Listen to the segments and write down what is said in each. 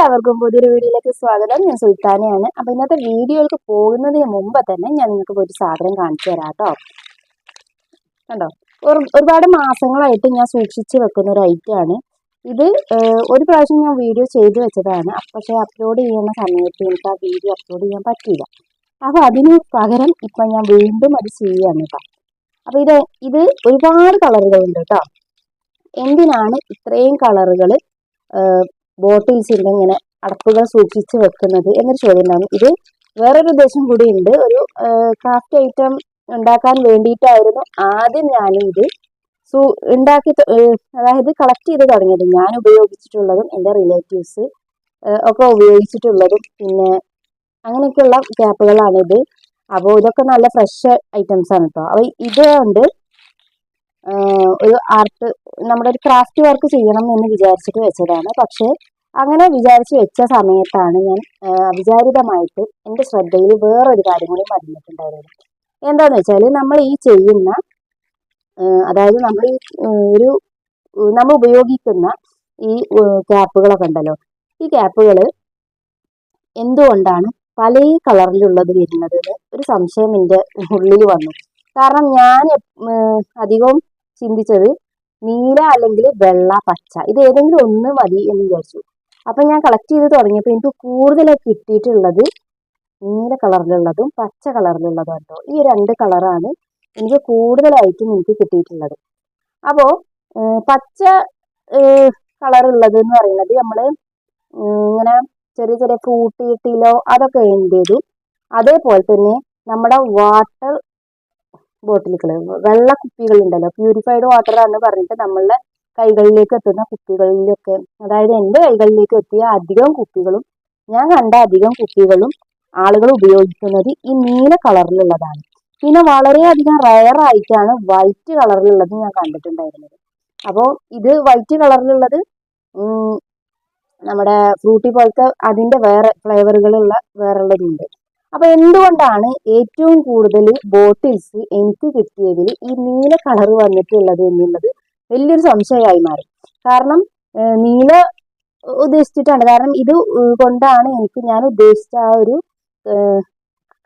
എല്ലാവർക്കും പുതിയൊരു വീഡിയോയിലേക്ക് സ്വാഗതം. ഞാൻ സുൽത്താനയാണ്. അപ്പൊ ഇന്നത്തെ വീഡിയോയിലേക്ക് പോകുന്നതിന് മുമ്പ് തന്നെ ഞാൻ നിങ്ങൾക്ക് ഒരു സാധനം കാണിച്ചു തരാം കേട്ടോ. കണ്ടോ? ഒരു- ഒരുപാട് മാസങ്ങളായിട്ട് ഞാൻ സൂക്ഷിച്ചു വെക്കുന്ന ഒരു ഐറ്റം ആണ്. ഇത് ഒരു പ്രാവശ്യം ഞാൻ വീഡിയോ ചെയ്ത് വെച്ചതാണ്. പക്ഷേ അപ്ലോഡ് ചെയ്യുന്ന സമയത്ത് എനിക്ക് ആ വീഡിയോ അപ്ലോഡ് ചെയ്യാൻ പറ്റില്ല അപ്പോൾ അതിന് പകരം ഇപ്പൊ ഞാൻ വീണ്ടും അത് ചെയ്യുകയാണ് കേട്ടോ. അപ്പോൾ ഇത് ഇത് ഒരുപാട് കളറുകളുണ്ട് കേട്ടോ. എന്തിനാണ് ഇത്രയും കളറുകൾ ബോട്ടിൽസിന്റെ ഇങ്ങനെ അടപ്പുകൾ സൂക്ഷിച്ച് വെക്കുന്നത് എന്നൊരു ചോദ്യം ഉണ്ടാകും ഇത് വേറൊരു ഉദ്ദേശം കൂടി ഉണ്ട്. ഒരു ക്രാഫ്റ്റ് ഐറ്റം ഉണ്ടാക്കാൻ വേണ്ടിയിട്ടായിരുന്നു ആദ്യം ഞാൻ ഇത് സൂ ഉണ്ടാക്കി അതായത് കളക്ട് ചെയ്ത് തുടങ്ങിയത്. ഞാൻ ഉപയോഗിച്ചിട്ടുള്ളതും എന്റെ റിലേറ്റീവ്സ് ഒക്കെ ഉപയോഗിച്ചിട്ടുള്ളതും പിന്നെ അങ്ങനെയൊക്കെയുള്ള ക്യാപ്പുകളാണിത് അപ്പോൾ ഇതൊക്കെ നല്ല ഫ്രഷ് ഐറ്റംസ് ആണ് കേട്ടോ അപ്പോൾ ഇത് കൊണ്ട് ആഹ് ഒരു ആർട്ട് നമ്മുടെ ഒരു ക്രാഫ്റ്റ് വർക്ക് ചെയ്യണം എന്ന് വിചാരിച്ചിട്ട് വെച്ചതാണ്. പക്ഷേ അങ്ങനെ വിചാരിച്ച് വെച്ച സമയത്താണ് ഞാൻ അവിചാരിതമായിട്ട് എന്റെ ശ്രദ്ധയിൽ വേറൊരു കാര്യം കൂടി പറഞ്ഞിട്ടുണ്ടായിരുന്നത് എന്താന്ന് വെച്ചാൽ നമ്മൾ ഈ ചെയ്യുന്ന അതായത് നമ്മൾ ഈ ഒരു നമ്മൾ ഉപയോഗിക്കുന്ന ഈ ക്യാപ്പുകളൊക്കെ ഉണ്ടല്ലോ. ഈ ക്യാപ്പുകൾ എന്തുകൊണ്ടാണ് പല കളറിലുള്ളത് വരുന്നത് ഒരു സംശയം എന്റെ ഉള്ളിൽ വന്നു. കാരണം ഞാൻ അധികവും ചിന്തിച്ചത് നീല അല്ലെങ്കിൽ വെള്ള പച്ച ഇത് ഏതെങ്കിലും ഒന്ന് മതി എന്ന് വിചാരിച്ചു. അപ്പൊ ഞാൻ കളക്ട് ചെയ്ത് തുടങ്ങിയപ്പോൾ എനിക്ക് കൂടുതലായി കിട്ടിയിട്ടുള്ളത് നീല കളറിലുള്ളതും പച്ച കളറിലുള്ളതും കേട്ടോ ഈ രണ്ട് കളറാണ് എനിക്ക് കൂടുതലായിട്ടും എനിക്ക് കിട്ടിയിട്ടുള്ളത്. അപ്പോൾ പച്ച കളറുള്ളത് എന്ന് പറയുന്നത് നമ്മൾ ഇങ്ങനെ ചെറിയ ചെറിയ ഫ്രൂട്ടിയിട്ടിലോ അതൊക്കെ എന്റേതും അതേപോലെ തന്നെ നമ്മുടെ വാട്ടർ ബോട്ടിലുകൾ വെള്ള കുപ്പികൾ ഉണ്ടല്ലോ പ്യൂരിഫൈഡ് വാട്ടർ എന്ന് പറഞ്ഞിട്ട് നമ്മളുടെ കൈകളിലേക്ക് എത്തുന്ന കുപ്പികളിലൊക്കെ. അതായത് എന്റെ കൈകളിലേക്ക് എത്തിയ അധികം കുപ്പികളും ഞാൻ കണ്ട അധികം കുപ്പികളും ആളുകൾ ഉപയോഗിക്കുന്നത് ഈ നീല കളറിലുള്ളതാണ്. പിന്നെ വളരെയധികം റയർ ആയിട്ടാണ് വൈറ്റ് കളറിലുള്ളത് ഞാൻ കണ്ടിട്ടുണ്ടായിരുന്നത്. അപ്പോൾ ഇത് വൈറ്റ് കളറിലുള്ളത് നമ്മുടെ ഫ്രൂട്ടി പോലത്തെ അതിന്റെ വേറെ ഫ്ലേവറുകളുള്ള വേറെ ഉള്ളതുണ്ട്. അപ്പൊ എന്തുകൊണ്ടാണ് ഏറ്റവും കൂടുതൽ ബോട്ടിൽസ് എനിക്ക് കിട്ടിയതിൽ ഈ നീല കളർ വന്നിട്ടുള്ളത് എന്നുള്ളത് വലിയൊരു സംശയമായി മാറി. കാരണം നീല ഉദ്ദേശിച്ചിട്ടാണ്. കാരണം ഇത് കൊണ്ടാണ് എനിക്ക് ഞാൻ ഉദ്ദേശിച്ച ആ ഒരു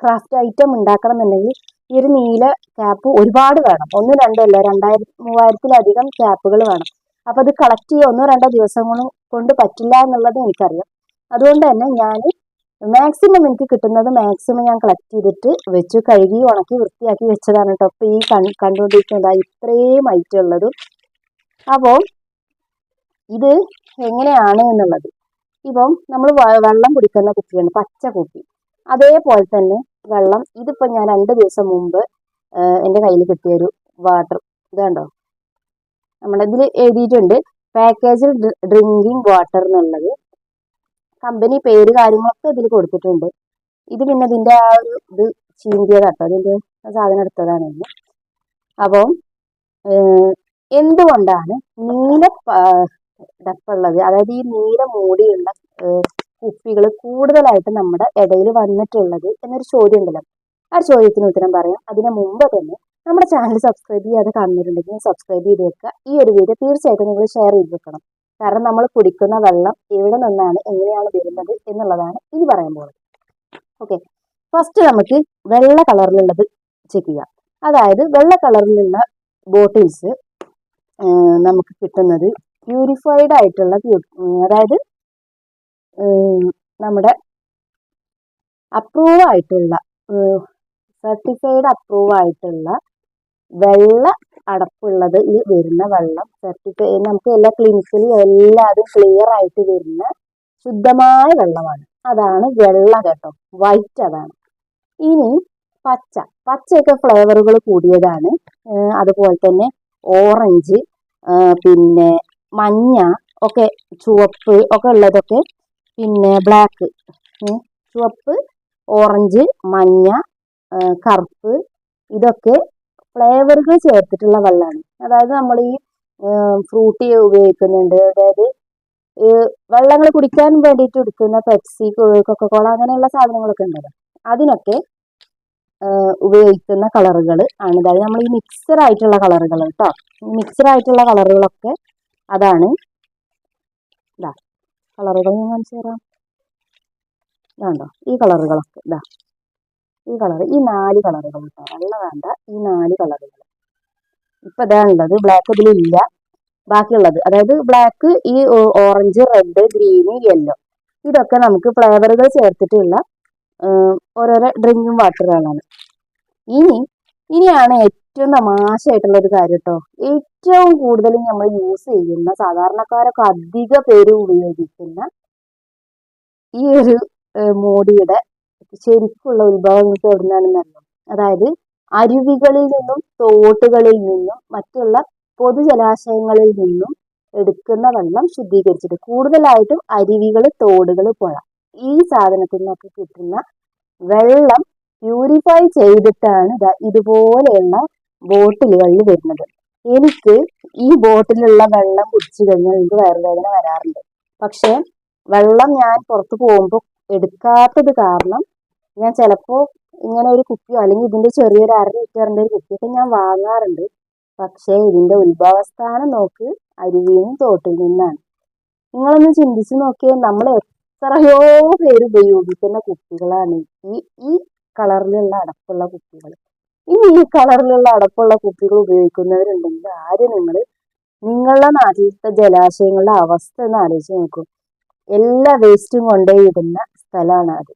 ക്രാഫ്റ്റ് ഐറ്റം ഉണ്ടാക്കണം എന്നുണ്ടെങ്കിൽ ഈ ഒരു നീല ക്യാപ്പ് ഒരുപാട് വേണം. ഒന്ന് രണ്ടല്ല രണ്ടായിരത്തി മൂവായിരത്തിലധികം ക്യാപ്പുകൾ വേണം. അപ്പൊ അത് കളക്ട് ചെയ്യുക ഒന്നോ രണ്ടോ ദിവസം കൊണ്ട് പറ്റില്ല എന്നുള്ളത് എനിക്കറിയാം. അതുകൊണ്ട് തന്നെ ഞാൻ മാക്സിമം എനിക്ക് കിട്ടുന്നത് മാക്സിമം ഞാൻ കളക്ട് ചെയ്തിട്ട് വെച്ചു. കഴുകി ഉണക്കി വൃത്തിയാക്കി വെച്ചതാണ് കേട്ടോ അപ്പൊ ഈ കൺ കണ്ടുകൊണ്ടിരിക്കുന്നത് ഇത്രയും ഐറ്റം ഉള്ളത്. അപ്പോൾ ഇത് എങ്ങനെയാണ് എന്നുള്ളത്? ഇപ്പം നമ്മൾ വെള്ളം കുടിക്കുന്ന കുപ്പിയാണ് പച്ച കുപ്പി. അതേപോലെ തന്നെ വെള്ളം ഇതിപ്പോ ഞാൻ രണ്ട് ദിവസം മുമ്പ് എന്റെ കയ്യിൽ കിട്ടിയൊരു വാട്ടർ ഇതാണ്ടോ ഇതിൽ എഴുതിയിട്ടുണ്ട് പാക്കേജിൽ ഡ്രിങ്കിങ് വാട്ടർ എന്നുള്ളത്. കമ്പനി പേര് കാര്യങ്ങളൊക്കെ ഇതിൽ കൊടുത്തിട്ടുണ്ട്. ഇത് പിന്നെ ഇതിന്റെ ആ ഒരു ഇത് ചീന്തിയതാട്ടോ അതിന്റെ ആ സാധനം എടുത്തതാണ് അപ്പം എന്തുകൊണ്ടാണ് നീല ഡപ്പുള്ളത്? അതായത് ഈ നീല മൂടിയുള്ള കുപ്പികൾ കൂടുതലായിട്ട് നമ്മുടെ ഇടയിൽ വന്നിട്ടുള്ളത് എന്നൊരു ചോദ്യം ഉണ്ടല്ലോ ആ ചോദ്യത്തിന് ഉത്തരം പറയാം. അതിനു മുമ്പ് തന്നെ നമ്മുടെ ചാനൽ സബ്സ്ക്രൈബ് ചെയ്യാതെ കാണുന്നുണ്ടെങ്കിൽ സബ്സ്ക്രൈബ് ചെയ്ത് വെക്കുക. ഈ ഒരു വീഡിയോ തീർച്ചയായിട്ടും നിങ്ങൾ ഷെയർ ചെയ്ത് വെക്കണം. കാരണം നമ്മൾ കുടിക്കുന്ന വെള്ളം എവിടെ നിന്നാണ് എങ്ങനെയാണ് വരുന്നത് എന്നുള്ളതാണ് ഇനി പറയാൻ പോകുന്നത്. ഓക്കെ ഫസ്റ്റ് നമുക്ക് വെള്ള കളറിലുള്ളത് ചെക്ക് ചെയ്യാം അതായത് വെള്ള കളറിലുള്ള ബോട്ടിൽസ് നമുക്ക് കിട്ടുന്നത് പ്യൂരിഫൈഡ് ആയിട്ടുള്ള അതായത് നമ്മുടെ അപ്രൂവ് ആയിട്ടുള്ള സർട്ടിഫൈഡ് അപ്രൂവ് ആയിട്ടുള്ള വെള്ള അടപ്പുള്ളത് ഈ വരുന്ന വെള്ളം സർട്ടിഫൈ നമുക്ക് എല്ലാ ക്ലിനിക്കലും എല്ലാതും ക്ലിയർ ആയിട്ട് വരുന്ന ശുദ്ധമായ വെള്ളമാണ്. അതാണ് വെള്ള കേട്ടോ വൈറ്റ് അതാണ്. ഇനി പച്ച പച്ചയൊക്കെ ഫ്ലേവറുകൾ കൂടിയതാണ്. അതുപോലെ തന്നെ ഓറഞ്ച് പിന്നെ മഞ്ഞ ഒക്കെ ചുവപ്പ് ഒക്കെ ഉള്ളതൊക്കെ പിന്നെ ബ്ലാക്ക് ചുവപ്പ് ഓറഞ്ച് മഞ്ഞ കറുപ്പ് ഇതൊക്കെ ഫ്ലേവറുകൾ ചേർത്തിട്ടുള്ള വെള്ളമാണ്. അതായത് നമ്മൾ ഈ ഫ്രൂട്ടി ഉപയോഗിക്കുന്നുണ്ട്. അതായത് വെള്ളങ്ങൾ കുടിക്കാൻ വേണ്ടിയിട്ട് എടുക്കുന്ന പെപ്സി കൊക്കക്കോള അങ്ങനെയുള്ള സാധനങ്ങളൊക്കെ ഉണ്ടല്ലോ. അതിനൊക്കെ ഉപയോഗിക്കുന്ന കളറുകൾ ആണ്. അതായത് നമ്മൾ ഈ മിക്സർ ആയിട്ടുള്ള കളറുകൾ കേട്ടോ. മിക്സർ ആയിട്ടുള്ള കളറുകളൊക്കെ അതാണ്. ഇതാ കളറുകൾ ഞാൻ കാണിച്ചു തരാം. ഈ കളറുകളൊക്കെ ഇതാ ഈ കളർ ഈ നാല് കളറുകൾ കേട്ടോ വെള്ള വേണ്ട ഈ നാല് കളറുകൾ ഇപ്പൊ അതാണുള്ളത് ബ്ലാക്ക് ഇതിലില്ല ബാക്കിയുള്ളത്. അതായത് ബ്ലാക്ക് ഈ ഓറഞ്ച് റെഡ് ഗ്രീന് യെല്ലോ ഇതൊക്കെ നമുക്ക് ഫ്ലേവറുകൾ ചേർത്തിട്ടുള്ള ഓരോരോ ഡ്രിങ്കിങ് വാട്ടറുകളാണ് ഇനി ഇനിയാണ് ഏറ്റവും തമാശയായിട്ടുള്ള ഒരു കാര്യം കേട്ടോ ഏറ്റവും കൂടുതൽ നമ്മൾ യൂസ് ചെയ്യുന്ന സാധാരണക്കാരൊക്കെ അധിക പേര് ഉപയോഗിക്കുന്ന ഈ ഒരു ഏഹ്, മോടിയുടെ ശരിക്കുള്ള ഉത്ഭവം നിങ്ങൾക്ക് എവിടെ നിന്നാണെന്ന് അതായത് അരുവികളിൽ നിന്നും തോട്ടുകളിൽ നിന്നും മറ്റുള്ള പൊതുജലാശയങ്ങളിൽ നിന്നും എടുക്കുന്ന വെള്ളം ശുദ്ധീകരിച്ചിട്ട് കൂടുതലായിട്ടും അരുവികൾ തോടുകൾ പുഴ ഈ സാധനത്തിൽ നിന്നൊക്കെ കിട്ടുന്ന വെള്ളം പ്യൂരിഫൈ ചെയ്തിട്ടാണ് ഇതുപോലെയുള്ള ബോട്ടിലുകളിൽ വരുന്നത്. എനിക്ക് ഈ ബോട്ടിലുള്ള വെള്ളം കുടിച്ചു കഴിഞ്ഞാൽ എനിക്ക് വയറുവേദന വരാറുണ്ട്. പക്ഷേ വെള്ളം ഞാൻ പുറത്തു പോകുമ്പോൾ എടുക്കാത്തത് കാരണം ഞാൻ ചിലപ്പോൾ ഇങ്ങനെ ഒരു കുപ്പിയോ അല്ലെങ്കിൽ ഇതിന്റെ ചെറിയൊരു അര ലിറ്ററിന്റെ ഒരു കുപ്പിയൊക്കെ ഞാൻ വാങ്ങാറുണ്ട്. പക്ഷേ ഇതിന്റെ ഉത്ഭവസ്ഥാനം നോക്ക് അരുവിയും തോട്ടിൽ നിന്നാണ്. നിങ്ങളൊന്ന് ചിന്തിച്ച് നോക്കിയാൽ നമ്മൾ എത്രയോ പേര് ഉപയോഗിക്കുന്ന കുപ്പികളാണ്. ഈ ഈ കളറിലുള്ള അടപ്പുള്ള കുപ്പികൾ. ഇനി ഈ കളറിലുള്ള അടപ്പുള്ള കുപ്പികൾ ഉപയോഗിക്കുന്നവരുണ്ടെങ്കിൽ ആദ്യം നിങ്ങൾ നിങ്ങളുടെ നാട്ടിലത്തെ ജലാശയങ്ങളുടെ അവസ്ഥ ഒന്ന് ആലോചിച്ച് നോക്കൂ. എല്ലാ വേസ്റ്റും കൊണ്ടുപോയി ഇടുന്ന സ്ഥലമാണ് അത്.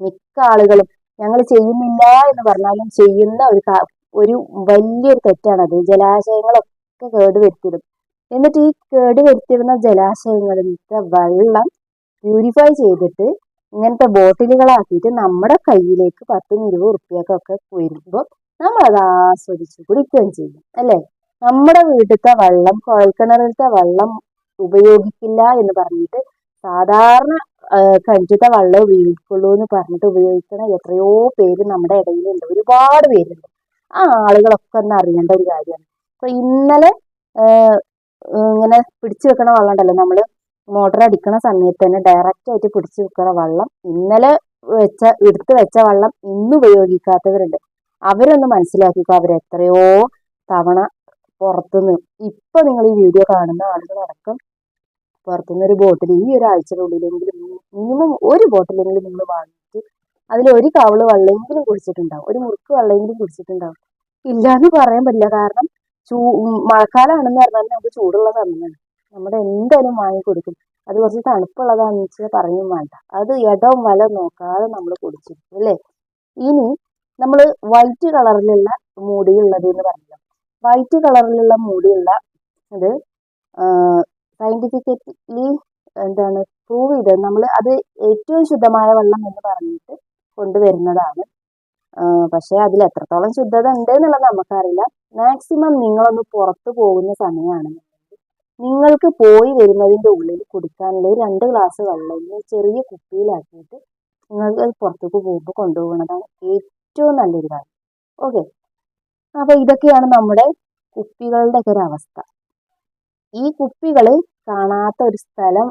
മിക്ക ആളുകളും ഞങ്ങൾ ചെയ്യുന്നില്ല എന്ന് പറഞ്ഞാലും ചെയ്യുന്ന ഒരു ഒരു വലിയൊരു തെറ്റാണത് ജലാശയങ്ങളൊക്കെ കേടുവരുത്തിടും എന്നിട്ട് ഈ കേട് വരുത്തിയിടുന്ന ജലാശയങ്ങളിലത്തെ വെള്ളം പ്യൂരിഫൈ ചെയ്തിട്ട് ഇങ്ങനത്തെ ബോട്ടിലുകളാക്കിയിട്ട് നമ്മുടെ കയ്യിലേക്ക് പത്തും ഇരുപത് ഉറുപ്പ്യക്കൊക്കെ വരുമ്പോൾ നമ്മളത് ആസ്വദിച്ച് കുടിക്കുകയും ചെയ്യും അല്ലേ? നമ്മുടെ വീട്ടിലത്തെ വെള്ളം കുഴൽക്കിണറിലത്തെ വെള്ളം ഉപയോഗിക്കില്ല എന്ന് പറഞ്ഞിട്ട് സാധാരണ കഞ്ചിത വെള്ളം ഉപയോഗിക്കുള്ളൂ എന്ന് പറഞ്ഞിട്ട് ഉപയോഗിക്കണ എത്രയോ പേര് നമ്മുടെ ഇടയിലുണ്ട്. ഒരുപാട് പേരുണ്ട്. ആ ആളുകളൊക്കെ ഒന്ന് അറിയേണ്ട ഒരു കാര്യമാണ്. അപ്പൊ ഇന്നലെ ഇങ്ങനെ പിടിച്ചു വെക്കണ വെള്ളം ഉണ്ടല്ലോ. നമ്മൾ മോട്ടർ അടിക്കണ സമയത്ത് തന്നെ ഡയറക്റ്റ് ആയിട്ട് പിടിച്ചു വെക്കണ വെള്ളം ഇന്നലെ വെച്ച എടുത്തു വെച്ച വെള്ളം ഇന്ന് ഉപയോഗിക്കാത്തവരുണ്ട്. അവരൊന്ന് മനസ്സിലാക്കിക്കോ അവർ എത്രയോ തവണ പുറത്തുനിന്ന്. ഇപ്പൊ നിങ്ങൾ ഈ വീഡിയോ കാണുന്ന ആളുകളടക്കം പുറത്തുനിന്ന് ഒരു ബോട്ടിൽ ഈ ഒരാഴ്ചയുടെ ഉള്ളിലെങ്കിലും മിനിമം ഒരു ബോട്ടിലെങ്കിലും നിങ്ങൾ വാങ്ങിയിട്ട് അതിൽ ഒരു കവൾ വെള്ളമെങ്കിലും കുടിച്ചിട്ടുണ്ടാവും. ഒരു മുറുക്ക് വെള്ളമെങ്കിലും കുടിച്ചിട്ടുണ്ടാവും. ഇല്ലാന്ന് പറയാൻ പറ്റില്ല. കാരണം ചൂ മഴക്കാലമാണെന്ന് പറഞ്ഞാൽ നമുക്ക് ചൂടുള്ള സമയമാണ്. നമ്മുടെ എന്തായാലും വാങ്ങി കുടിക്കും. അത് കുറച്ച് തണുപ്പുള്ളതാണെന്ന് വെച്ചാൽ പറഞ്ഞു വേണ്ട. അത് ഇടവും വല നോക്കാതെ നമ്മൾ കുടിച്ചിരിക്കും അല്ലേ? ഇനി നമ്മൾ വൈറ്റ് കളറിലുള്ള മൂടിയുള്ളത് എന്ന് പറഞ്ഞല്ലോ. വൈറ്റ് കളറിലുള്ള മൂടിയുള്ള ഇത് സയന്റിഫിക്കലി എന്താണ് പ്രൂവ് ചെയ്തത് നമ്മൾ അത് ഏറ്റവും ശുദ്ധമായ വെള്ളം എന്ന് പറഞ്ഞിട്ട് കൊണ്ടുവരുന്നതാണ്. പക്ഷേ അതിൽ എത്രത്തോളം ശുദ്ധത ഉണ്ട് എന്നുള്ളത് നമുക്കറിയില്ല. മാക്സിമം നിങ്ങളൊന്ന് പുറത്തു പോകുന്ന സമയമാണെന്നുണ്ടെങ്കിൽ നിങ്ങൾക്ക് പോയി വരുന്നതിന്റെ ഉള്ളിൽ കുടിക്കാനുള്ള രണ്ട് ഗ്ലാസ് വെള്ളം ചെറിയ കുപ്പിയിലാക്കിയിട്ട് നിങ്ങൾക്ക് പുറത്തേക്ക് പോകുമ്പോൾ കൊണ്ടുപോകുന്നതാണ് ഏറ്റവും നല്ലൊരു കാര്യം. ഓക്കെ അപ്പോൾ ഇതൊക്കെയാണ് നമ്മുടെ കുപ്പികളുടെ ഒക്കെ ഒരു അവസ്ഥ. ഈ കുപ്പികൾ കാണാത്ത ഒരു സ്ഥലം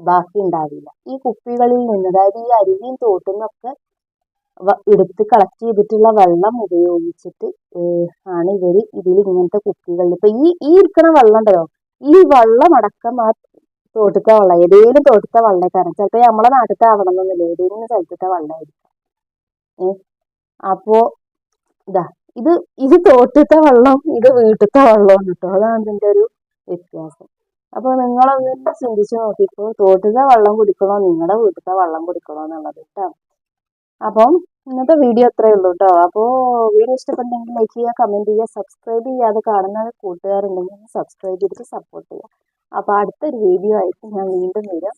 ബാക്കി ഉണ്ടാവില്ല. ഈ കുപ്പികളിൽ നിന്ന് അതായത് ഈ അരുവിയും തോട്ടിൽ നിന്നൊക്കെ എടുത്ത് കളക്ട് ചെയ്തിട്ടുള്ള വെള്ളം ഉപയോഗിച്ചിട്ട് ആണ് ഇവർ ഇതിൽ ഇങ്ങനത്തെ കുപ്പികളിൽ ഇപ്പൊ ഈ ഈ ഇരിക്കണ വെള്ളം ഉണ്ടല്ലോ ഈ വെള്ളം അടക്കം ആ തോട്ടത്തെ വെള്ളം ഏതെങ്കിലും തോട്ടത്തെ വെള്ളക്കാരൻ ചിലപ്പോ നമ്മളെ നാട്ടിലത്തെ ആവണമെന്നൊന്നുമില്ല ഏതെങ്കിലും സ്ഥലത്തെ വെള്ളമായിരിക്കും ഏഹ് അപ്പോ ഇതാ ഇത് ഇത് തോട്ടത്തെ വെള്ളം ഇത് വീട്ടിലത്തെ വെള്ളം കേട്ടോ. അതാണ് ഇതിന്റെ ഒരു വ്യത്യാസം. അപ്പൊ നിങ്ങളൊന്ന് ചിന്തിച്ചു നോക്കിക്കോ തോട്ടിലെ വെള്ളം കുടിക്കണോ? നിങ്ങളുടെ വീട്ടിലത്തെ വെള്ളം കുടിക്കണോ എന്നുള്ളത് കേട്ടോ അപ്പം ഇന്നത്തെ വീഡിയോ അത്രേ ഉള്ളൂ കേട്ടോ അപ്പോൾ വീഡിയോ ഇഷ്ടപ്പെട്ടെങ്കിൽ ലൈക്ക് ചെയ്യുക കമന്റ് ചെയ്യുക സബ്സ്ക്രൈബ് ചെയ്യാതെ കാണുന്ന കൂട്ടുകാരുണ്ടെങ്കിൽ സബ്സ്ക്രൈബ് ചെയ്തിട്ട് സപ്പോർട്ട് ചെയ്യുക. അപ്പോൾ അടുത്തൊരു വീഡിയോ ആയിട്ട് ഞാൻ വീണ്ടും വരാം.